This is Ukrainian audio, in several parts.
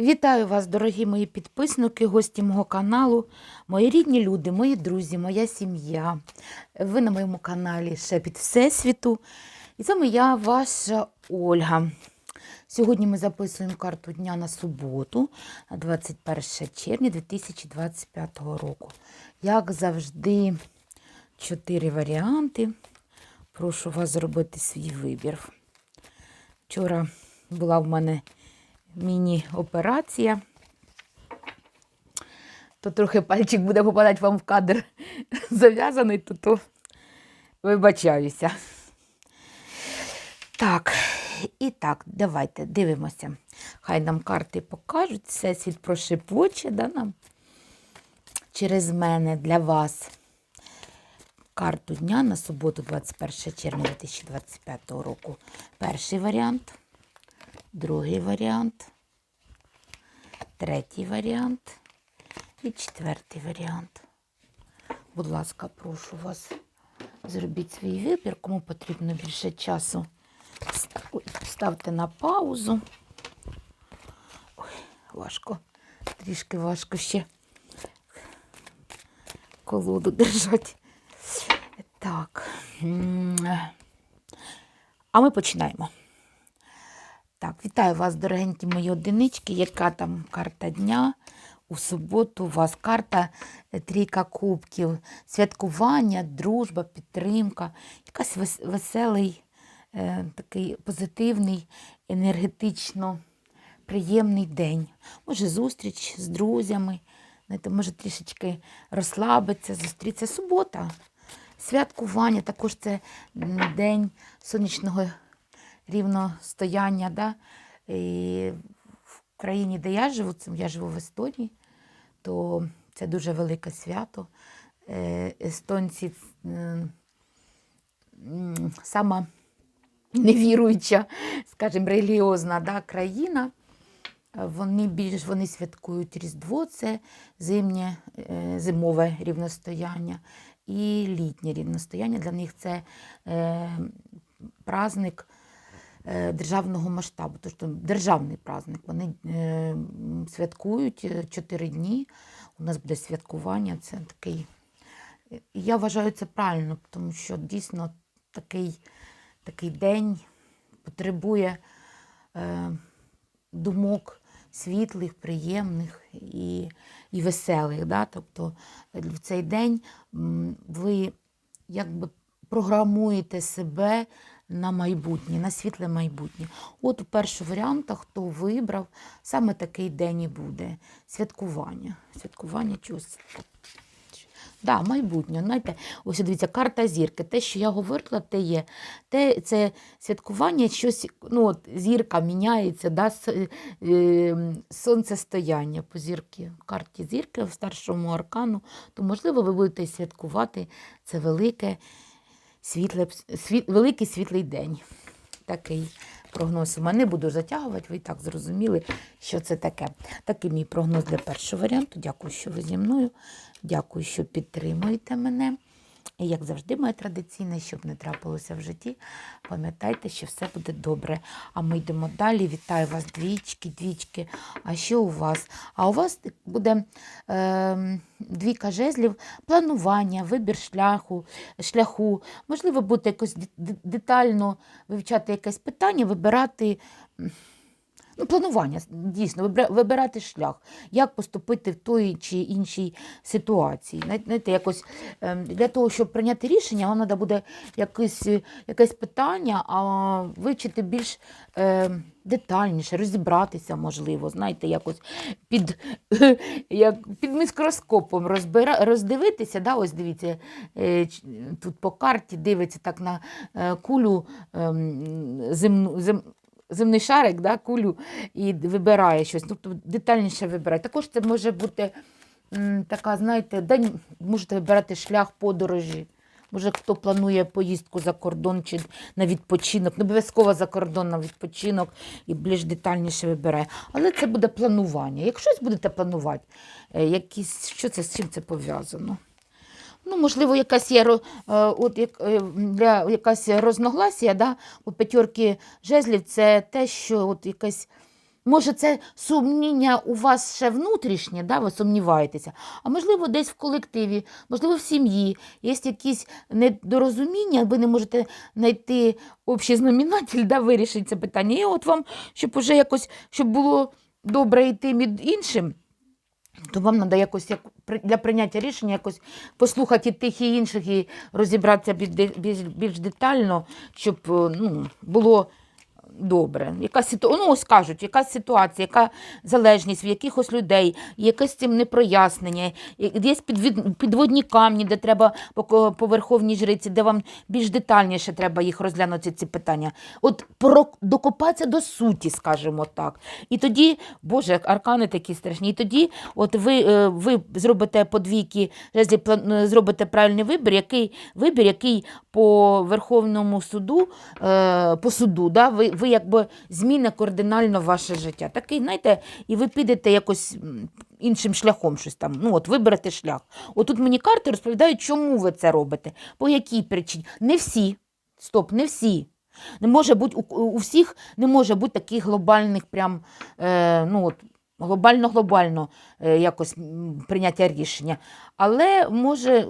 Вітаю вас, дорогі мої підписники, гості мого каналу, мої рідні люди, мої друзі, моя сім'я. Ви на моєму каналі Шепіт Всесвіту. І вами я, ваша Ольга. Сьогодні ми записуємо карту дня на суботу, 21 червня 2025 року. Як завжди, чотири варіанти. Прошу вас зробити свій вибір. Вчора була в мене міні-операція. То трохи пальчик буде попадати вам в кадр зав'язаний, то, то вибачаюся. Так, і так, давайте дивимося. Хай нам карти покажуть, всесвіт прошепоче да, нам через мене для вас. Карту дня на суботу, 21 червня 2025 року. Перший варіант, другий варіант, третій варіант і четвертий варіант. Будь ласка, прошу вас, зробіть свій вибір, кому потрібно більше часу. Ставте на паузу. Ой, важко, трішки важко ще колоду держати. Так. А ми починаємо. Так, вітаю вас, дорогенькі мої одинички. Яка там карта дня? У суботу у вас карта е, трійка кубків, святкування, дружба, підтримка, якась веселий, е, такий позитивний, енергетично приємний день. Може, зустріч з друзями, знаєте, може трішечки розслабитися, зустрітися. Субота, святкування, також це день сонячного рівностояння. Да? І в країні, де я живу, я живу в Естонії, то це дуже велике свято. Е, Естонці сама невіруюча, скажімо, релігіозна да, країна. Вони більш вони святкують Різдво, це зимнє, е, зимове рівностояння і літнє рівностояння. Для них це е, праздник державного масштабу, тобто державний праздник. Вони е, святкують е, чотири дні. У нас буде святкування. Це такий. Я вважаю це правильно, тому що дійсно такий, такий день потребує е, думок світлих, приємних і, і веселих. Да? Тобто е, в цей день ви якби програмуєте себе на майбутнє, на світле майбутнє. От у першого варіанта, хто вибрав, саме такий день і буде. Святкування. Святкування чогось. Да, майбутнє. Знаєте, ось дивіться, карта зірки. Те, що я говорила, те є. Те, це святкування, щось, ну, от, зірка міняється, да, е, сонцестояння по зірки, карті зірки в старшому аркану, то, можливо, ви будете святкувати це велике, світле, світ, великий світлий день. Такий прогноз у мене. Не буду затягувати, ви і так зрозуміли, що це таке. Такий мій прогноз для першого варіанту. Дякую, що ви зі мною. Дякую, що підтримуєте мене. І як завжди, моє традиційне, щоб не трапилося в житті, пам'ятайте, що все буде добре. А ми йдемо далі. Вітаю вас, двічки, двічки. А що у вас? А у вас буде е, двійка жезлів, планування, вибір шляху, шляху. Можливо, будете якось де- де- детально вивчати якесь питання, вибирати. Ну, планування, дійсно, вибирати шлях, як поступити в той чи іншій ситуації. Знає- Знаєте, якось ем, для того, щоб прийняти рішення, вам треба буде якесь, е, якесь питання, а вивчити більш ем, детальніше, розібратися, можливо, знаєте, якось під, як, під мікроскопом розбира, роздивитися. Да? Ось дивіться, е, тут по карті дивиться так на е, кулю ем, земну. Зем, земний шарик, да, кулю, і вибирає щось. Тобто детальніше вибирає. Також це може бути м, така, знаєте, день можете вибирати шлях подорожі. Може, хто планує поїздку за кордон чи на відпочинок, не обов'язково за кордон на відпочинок і більш детальніше вибирає. Але це буде планування. Якщо щось будете планувати, е, якісь, що це з чим це пов'язано? Ну, можливо, якась є е, от е, для якась розногласія, да? у п'ятерки жезлів це те, що от якась Може, це сумніння у вас ще внутрішнє, да, ви сумніваєтеся, а можливо, десь в колективі, можливо, в сім'ї є якісь недорозуміння, ви не можете знайти общий знаменатель, да, вирішити це питання. І от вам, щоб уже якось, щоб було добре йти між іншим, то вам треба якось як, для прийняття рішення якось послухати тих і інших і розібратися більш, більш детально, щоб е, ну, було добре. Яка ситу... ну, ось кажуть, яка ситуація, яка залежність в якихось людей, якесь цим непрояснення, є підводні камні, де треба по, верховній жриці, де вам більш детальніше треба їх розглянути, ці питання. От про... докопатися до суті, скажімо так. І тоді, Боже, аркани такі страшні, і тоді от ви, е, ви зробите подвійки, е, зробите правильний вибір, який вибір, який по Верховному суду, е, по суду, да, ви, ви якби зміни кардинально ваше життя. Такий, знаєте, і ви підете якось іншим шляхом щось там. Ну, от виберете шлях. Отут мені карти розповідають, чому ви це робите, по якій причині. Не всі. Стоп, не всі. Не може бути у, у всіх не може бути таких глобальних, прям, е, ну от, глобально-глобально е, якось прийняття рішення. Але може,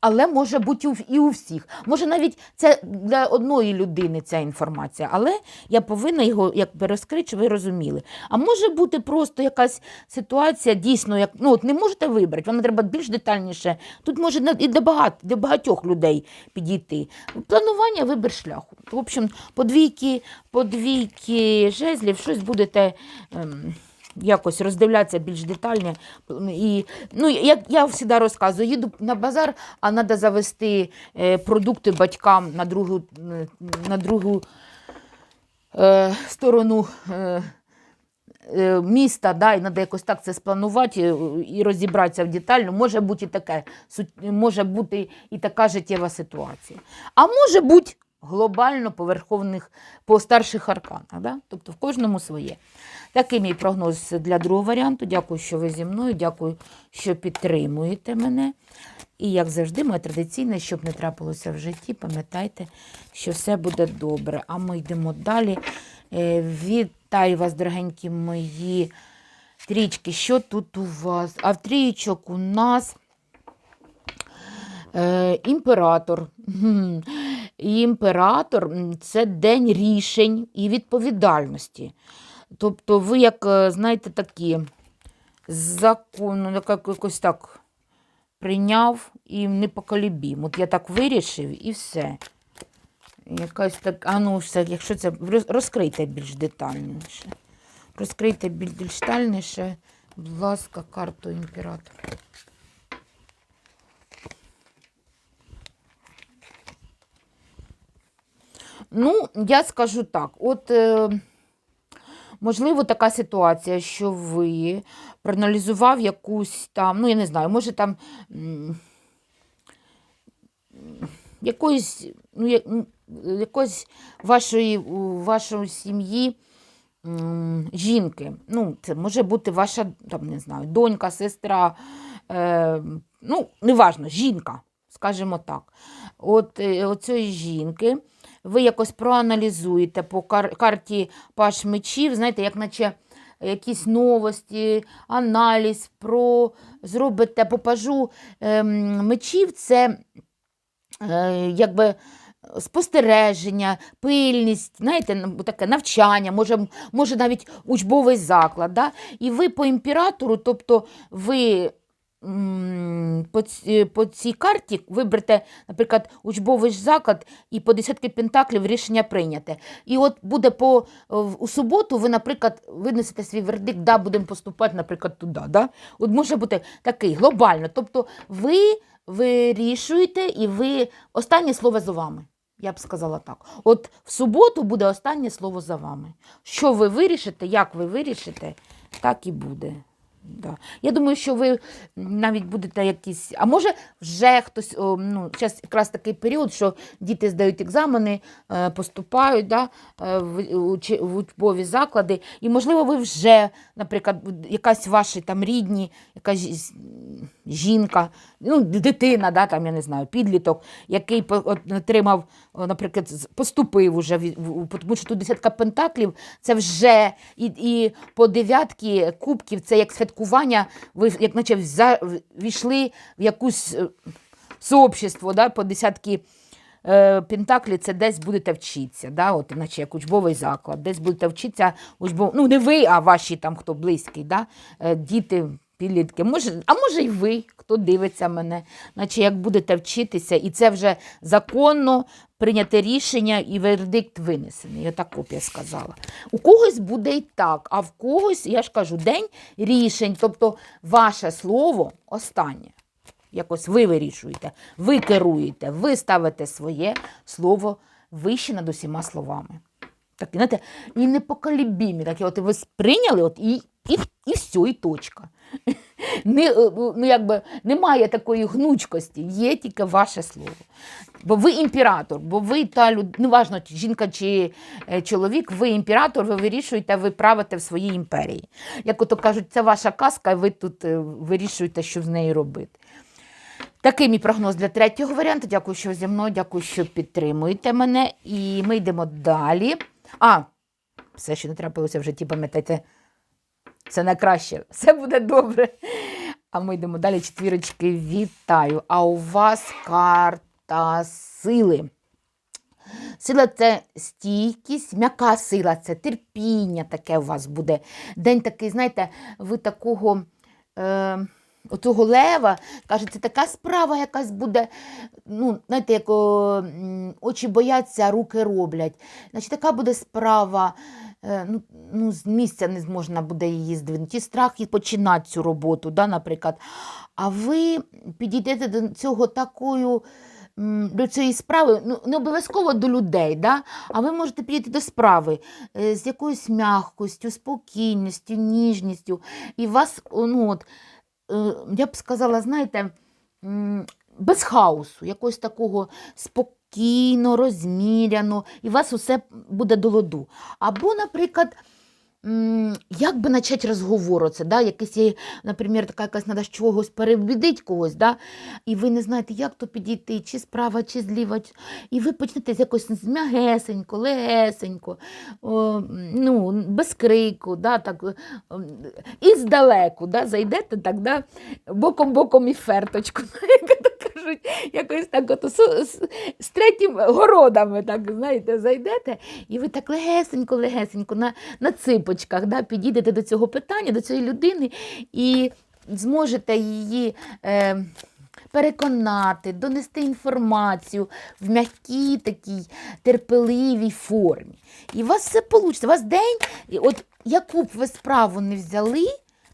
але може бути і у всіх. Може, навіть це для одної людини ця інформація, але я повинна його якби розкрити, ви розуміли. А може бути просто якась ситуація, дійсно, як ну от не можете вибрати, вам треба більш детальніше. Тут може і до, багат, до багатьох людей підійти. Планування, вибір шляху. В общем, подвійки, подвійки жезлів, щось будете. Ем, Якось роздивлятися більш детально. І, ну, як я завжди розказую, їду на базар, а треба завести е, продукти батькам на другу, на другу е, сторону е, е, міста, да, і треба якось так це спланувати е, і розібратися в детально. Може бути таке, може бути і така життєва ситуація. А може бути глобально по верховних, по старших арканах. Да? Тобто в кожному своє. Такий мій прогноз для другого варіанту. Дякую, що ви зі мною. Дякую, що підтримуєте мене. І, як завжди, моє традиційне, щоб не трапилося в житті, пам'ятайте, що все буде добре. А ми йдемо далі. Е, Вітаю вас, дорогенькі мої трічки. Що тут у вас? А в трічок у нас е, імператор. Гм. Імператор це день рішень і відповідальності. Тобто ви, як, е, знаєте, такі законно, як, якось так прийняв і непоколебім. От я так вирішив і все. Якась так, а ну, все, якщо це роз- розкрийте більш детальніше. Розкрийте більш детальніше, будь ласка, карту імператора. Ну, я скажу так, от. Е, Можливо, така ситуація, що ви проаналізував якусь там, ну я не знаю, може там якоїсь, ну, якоїсь вашої, вашої сім'ї жінки. Ну, це може бути ваша там, не знаю, донька, сестра, е, ну, неважно, жінка, скажімо так. От е, оцієї жінки ви якось проаналізуєте по кар- карті Паш мечів, знаєте, як наче якісь новості, аналіз, про зробите по пажу ем, мечів, це е, якби спостереження, пильність, знаєте, таке навчання, може, може навіть учбовий заклад. Да? І ви по імператору, тобто ви по, ці- по цій карті виберете, наприклад, учбовий заклад і по десятки пентаклів рішення прийняте. І от буде по у суботу, ви, наприклад, винесете свій вердикт, да, будемо поступати, наприклад, туди. Да? От може бути такий глобально. Тобто ви вирішуєте і ви останнє слово за вами. Я б сказала так. От в суботу буде останнє слово за вами. Що ви вирішите, як ви вирішите, так і буде. Да. Я думаю, що ви навіть будете якісь. А може, вже хтось, ну, зараз якраз такий період, що діти здають екзамени, е, поступають да, е, в, в учбові заклади, і, можливо, ви вже, наприклад, якась ваші там рідні, якась жінка, ну, дитина, да, там, я не знаю, підліток, який отримав, наприклад, поступив уже, тому що тут десятка пентаклів, це вже і, і по дев'ятки кубків, це як святкування, ви як наче війшли в якусь е, сообщество, да, по десятки е, пентаклі, це десь будете вчитися, да, от, наче як учбовий заклад, десь будете вчитися, учбов... ну не ви, а ваші там, хто близький, да, е, діти, підлітки, може, а може й ви, хто дивиться мене, наче як будете вчитися, і це вже законно прийняте рішення і вердикт винесений. Я так копія сказала. У когось буде і так, а в когось, я ж кажу, день рішень, тобто ваше слово останнє. Якось ви вирішуєте, ви керуєте, ви ставите своє слово вище над усіма словами. Так, знаєте, і непоколебімі, такі от ви сприйняли, от і, і, і все, і точка. Не, е, ну, якби, немає такої гнучкості, є тільки ваше слово. Бо ви імператор, бо ви та люд... неважно, жінка чи е, чоловік, ви імператор, ви вирішуєте, ви правите в своїй імперії. Як ото кажуть, це ваша казка, і ви тут е, вирішуєте, що з нею робити. Такий мій прогноз для третього варіанту. Дякую, що зі мною, дякую, що підтримуєте мене. І ми йдемо далі. А, все, що не трапилося в житті, пам'ятайте, це на краще, все буде добре. А ми йдемо далі. Четвірочки, вітаю. А у вас карта сили. Сила це стійкість, м'яка сила, це терпіння таке у вас буде. День такий, знаєте, ви такого. Е, Оцього лева, каже, це така справа якась буде, ну, знаєте, як о, очі бояться, руки роблять. Значить, така буде справа, е, ну, ну, з місця не можна буде її здвинути. Страх і починати цю роботу, да, наприклад. А ви підійдете до цього такою до цієї справи, ну не обов'язково до людей, да? а ви можете підійти до справи е, з якоюсь м'якостю, спокійністю, ніжністю. І вас, ну, от, я б сказала, знаєте, без хаосу, якогось такого спокійно, розміряно, і у вас усе буде до ладу. Або, наприклад, як би почати розговор, оце, да? якийсь є, наприклад, така якась треба чогось перебідити когось, да? і ви не знаєте, як то підійти, чи справа, чи зліва. І ви почнете якось з м'ягесенько, легесенько, о, ну, без крику, да? так, і здалеку да? зайдете так, да? боком-боком і ферточку, кажуть, якось так от, з, з, з третім городами, так, знаєте, зайдете, і ви так легесенько, легесенько на, на ципочках да, підійдете до цього питання, до цієї людини і зможете її. Е, Переконати, донести інформацію в м'якій такій терпеливій формі. І у вас все вийде. У вас день, от яку б ви справу не взяли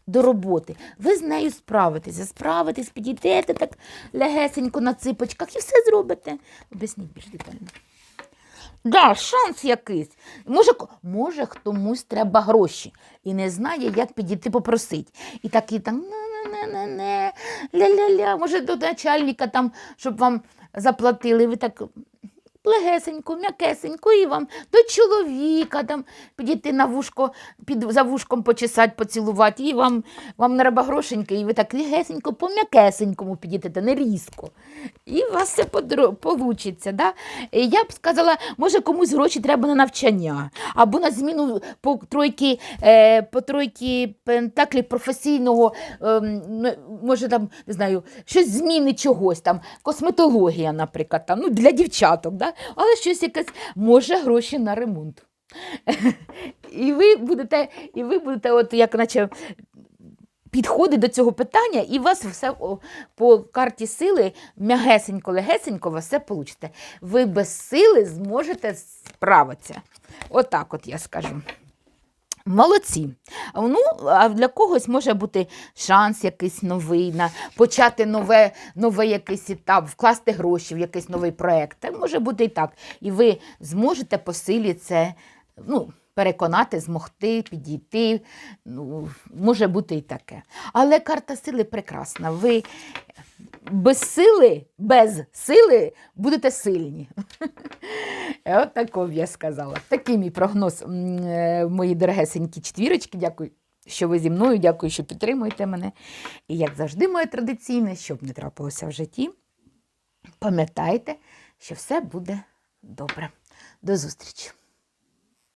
до роботи, ви з нею справитеся, справитесь, підійдете так легесенько на ципочках і все зробите. Об'ясніть більш детально. Да, шанс якийсь. Може, може комусь треба гроші і не знає, як підійти попросити. І такий там не-не-не, ля-ля-ля, може до начальника там, щоб вам заплатили. Ви так легесенько, м'якесенько, і вам до чоловіка там підійти на вушко, під, за вушком почесати, поцілувати, і вам, вам треба грошеньки, і ви так легесенько, по м'якесенькому підійдете, не різко. І у вас все вийде. Да? Я б сказала, може комусь гроші треба на навчання, або на зміну по тройки, е, по тройки пентаклів професійного, ем, ну, може там, не знаю, щось зміни чогось там, косметологія, наприклад, там, ну, для дівчаток, да? Але щось якесь, може гроші на ремонт. І ви будете, і ви будете, от як наче. Підходить до цього питання, і у вас все по карті сили м'ягесенько, легесенько, ви все получите. Ви без сили зможете справитися. Отак от я скажу. Молодці. Ну, а для когось може бути шанс якийсь новий, на почати нове, новий якийсь етап, вкласти гроші в якийсь новий проєкт. Так може бути і так. І ви зможете по силі це ну, переконати, змогти, підійти. Ну, може бути і таке. Але карта сили прекрасна. Ви без сили, без сили будете сильні. От такого я сказала. Такий мій прогноз, е, мої дорогесенькі четвірочки. Дякую, що ви зі мною, дякую, що підтримуєте мене. І як завжди, моє традиційне, щоб не трапилося в житті, пам'ятайте, що все буде добре. До зустрічі!